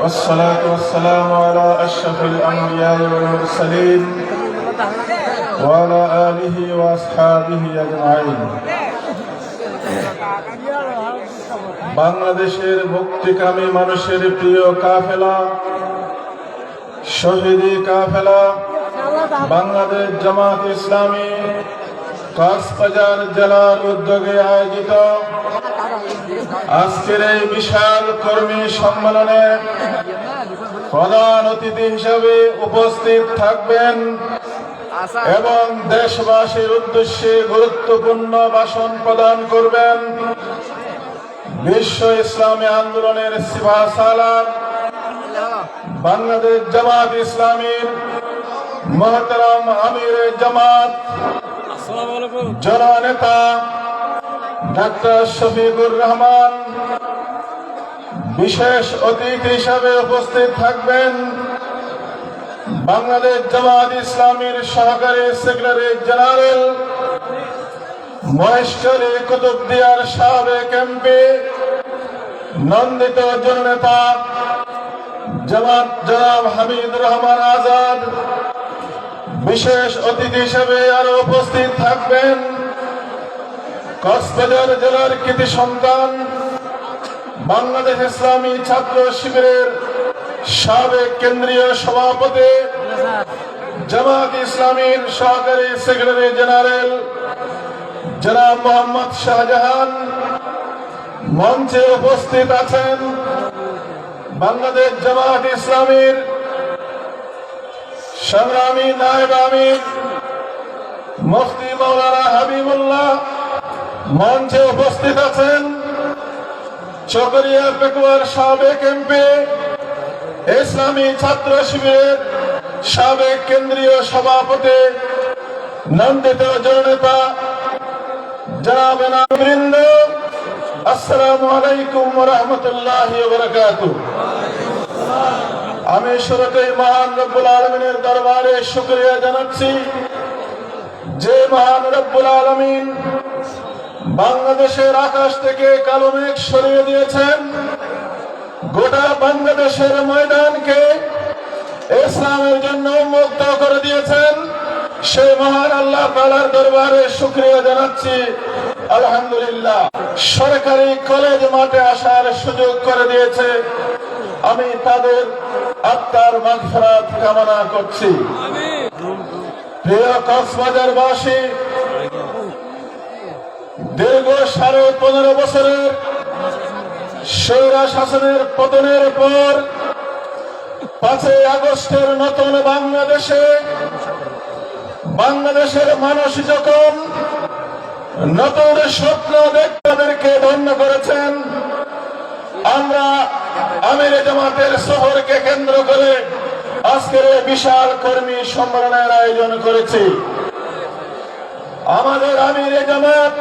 والصلاة والسلام على أشرف الأنبياء والمرسلين وعلى آله وأصحابه أجمعين বাংলাদেশের মুক্তিকামী মানুষের প্রিয় কাফেলা শহীদি কাফেলা বাংলাদেশ জামাত ইসলামী কক্সবাজার জেলার উদ্যোগে আয়োজিত আজকের এই বিশাল কর্মী সম্মেলনে প্রধান অতিথি হিসেবে উপস্থিত থাকবেন এবং দেশবাসীর উদ্দেশ্যে গুরুত্বপূর্ণ ভাষণ প্রদান করবেন বিশ্ব ইসলামী আন্দোলনের সিভা সালাম বাংলাদেশ জামাত ইসলামীর মহতরম আমির জামাত জননেতা ডাক্তার শফিকুর রহমান, বিশেষ অতিথি হিসাবে উপস্থিত থাকবেন বাংলাদেশ জামাত ইসলামীর সহকারী সেক্রেটারি জেনারেল মহেশকালী কুতুবদিয়ার সাবেক এমপি, নন্দিত জননেতা জামাত জনাব হামিদ রহমান আজাদ, বিশেষ অতিথি হিসেবে আরও উপস্থিত থাকবেন। কক্সবাজার জেলার কৃতি সন্তান, বাংলাদেশ ইসলামী ছাত্র শিবিরের সাবেক কেন্দ্রীয় সভাপতি, জামাত ইসলামীর সহকারী সেক্রেটারি জেনারেল জনাব মোহাম্মদ শাহজাহান মঞ্চে উপস্থিত আছেন বাংলাদেশ জামাত ইসলামীর সংগ্রামী নায়েব আমির, মুফতি মৌলানা হাবিবুল্লাহ মঞ্চে উপস্থিত আছেন চকরিয়া পেকুয়ার সাবেক এমপি, ইসলামী ছাত্র শিবিরের সাবেক কেন্দ্রীয় সভাপতি, নন্দিত জননেতা, জনাব বৃন্দ আসসালামু আলাইকুম রহমতুল্লাহ আমি শুরুতেই মহান রব্বুল আলমিনের দরবারে শুক্রিয়া জানাচ্ছি। যে মহান রব্বুল আলমিন বাংলাদেশের আকাশ থেকে কালো মেঘ সরিয়ে দিয়েছেন। গোটা বাংলাদেশের ময়দানকে ইসলামের জন্য মুক্ত করে দিয়েছেন। সেই মহান আল্লাহ তালার দরবারে শুক্রিয়া জানাচ্ছি। আলহামদুলিল্লাহ। সরকারি কলেজ মাঠে আসার সুযোগ করে দিয়েছে। আমি তাদের আত্মার মাগফিরাত কামনা করছি। প্রিয় কক্সবাজারবাসী দীর্ঘ সাড়ে পনেরো বছরের সৌরা শাসনের পতনের পর পাঁচই আগস্টের নতুন বাংলাদেশে বাংলাদেশের মানুষ যখন নতুন স্বপ্ন দেখতাদেরকে ধন্য করেছেন, আমরা আমির জামাতের শহরকে কেন্দ্র করে আজকের বিশাল কর্মী সম্মেলনের আয়োজন করেছি। আমাদের আমির জামাত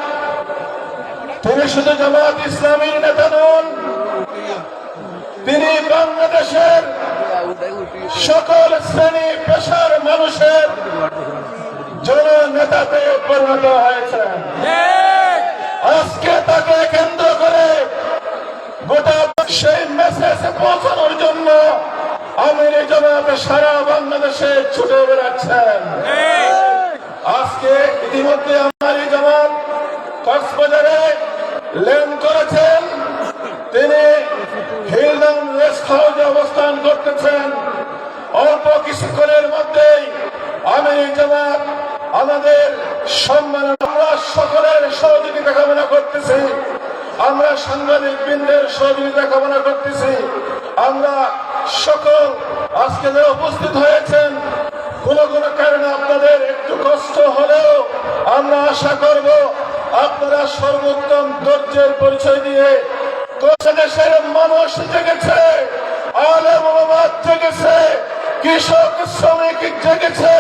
তিনি শুধু জামাত ইসলামীর নেতা নন তিনি বাংলাদেশের সকল শ্রেণি পেশার মানুষের জন নেতাতে পরিণত হয়েছেন আজকে তাকে কেন্দ্র করে গোটা সেই মেসেজ পৌঁছানোর জন্য আমির জামাত সারা বাংলাদেশে ছুটে বেড়াচ্ছেন। আজকে ইতিমধ্যে আমার জামাত কক্সবাজারে ল্যান্ড করেছেন। তিনি হিলডাউন রেস্ট হাউসে অবস্থান করতেছেন। অল্প কিছুক্ষণের মধ্যেই আমি জামাত আমাদের সম্মান আমরা সকলের সহযোগিতা কামনা করতেছি। আমরা সাংবাদিক বৃন্দের সহযোগিতা কামনা করতেছি। আমরা সকল আজকে যারা উপস্থিত হয়েছেন, কোন কোন কারণে আপনাদের একটু কষ্ট হলেও আমরা আশা করব আপনারা সর্বোত্তম ধৈর্যের পরিচয় দিয়ে দেশের মানুষ জেগেছে আলে মোহাম্মদ জেগেছে কৃষক, শ্রমিক জেগেছে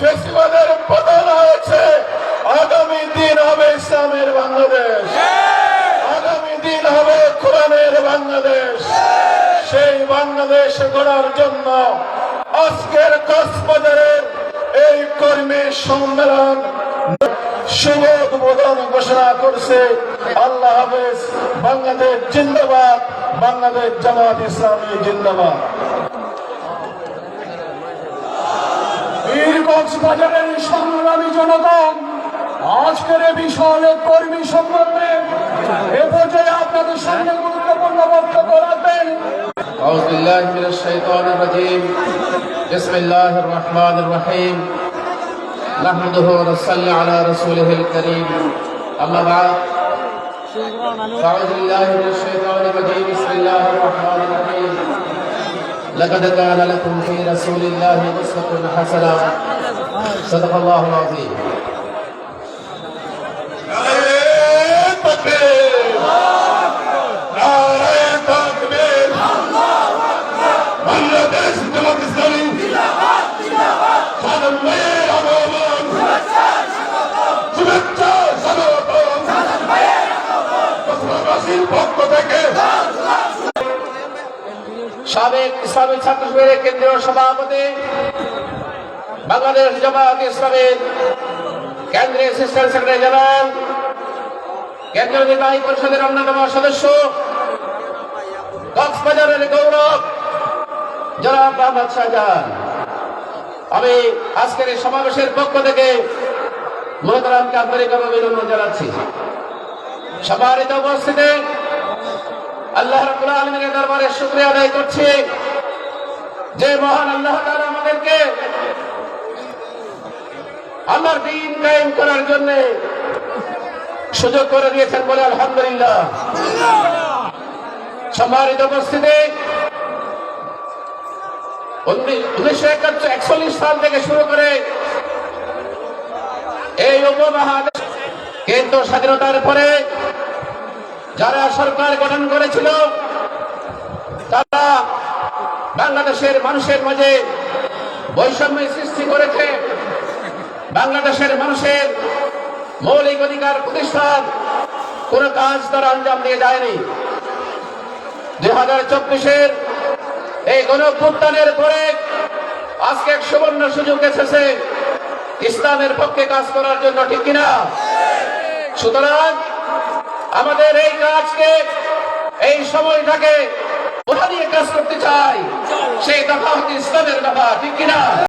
ফেসিবাদের পতন হয়েছে। আগামী দিন হবে ইসলামের বাংলাদেশ। আগামী দিন হবে কোরআনের বাংলাদেশ। সেই বাংলাদেশ গড়ার জন্য আজকের কক্সবাজারের এই কর্মী সম্মেলন শুভ উদ্বোধন ঘোষণা করছে আল্লাহ হাফেজ বাংলাদেশ জিন্দাবাদ বাংলাদেশ জামাত ইসলামী জিন্দাবাদ বীর কক্সবাজারের সংগ্রামী জনতা আজকের এই বিশাল এক কর্মী সম্মেলনে এ পর্যায়ে আপনাদের সামনে গুরুত্বপূর্ণ বক্তব্য রাখবেন أعوذ بالله من الشيطان الرجيم بسم الله الرحمن الرحيم نحمده ونصلي على رسوله الكريم. أما بعد فأعوذ بالله من الشيطان الرجيم. بسم الله الرحمن الرحيم. لقد كان لكم في رسول الله أسوة حسنة. صدق الله العظيم. সাবেক ইসলামী ছাত্র কেন্দ্রীয় সভাপতি বাংলাদেশ জামায়াত ইসলামের কেন্দ্রীয় অ্যাসিস্ট্যান্ট সেক্রেটারি জেনারেল কেন্দ্রীয় নির্বাহী পরিষদের অন্যতম সদস্য, কক্সবাজারের গৌরব, জনাব মোহাম্মদ শাহজাহান। আমি আজকের এই সমাবেশের পক্ষ থেকে মোহতারামকে আন্তরিকভাবে অভিনন্দন জানাচ্ছি। সম্মানিত উপস্থিতি আল্লাহ রাব্বুল আলামিনের দরবারে শুকরিয়া আদায় করছি। যে মহান আল্লাহ তাআলা আমাদেরকে আল্লাহর দিন কায়েম করার জন্য সুযোগ করে দিয়েছেন বলে আলহামদুলিল্লাহ। সম্মানিত উপস্থিতি উনিশশো একচল্লিশ সাল থেকে শুরু করে এই উপমহাদেশ কিন্তু স্বাধীনতার পরে যারা সরকার গঠন করেছিল, তারা বাংলাদেশের মানুষের মাঝে বৈষম্য সৃষ্টি করেছে। বাংলাদেশের মানুষের মৌলিক অধিকার প্রতিষ্ঠান কোন কাজ তারা আঞ্জাম দিয়ে যায়নি দুই হাজার চব্বিশের এই গণভ্যুত্থানের পরে আজকে এক সুবর্ণ সুযোগ এসেছে ইসলামের পক্ষে কাজ করার জন্য, ঠিক কিনা? সুতরাং আমাদের এই কাজকে, এই সময়টাকে কোথা নিয়ে কাজ করতে চাই? সেই দফা হচ্ছে ইসলামের দফা ঠিক কিনা?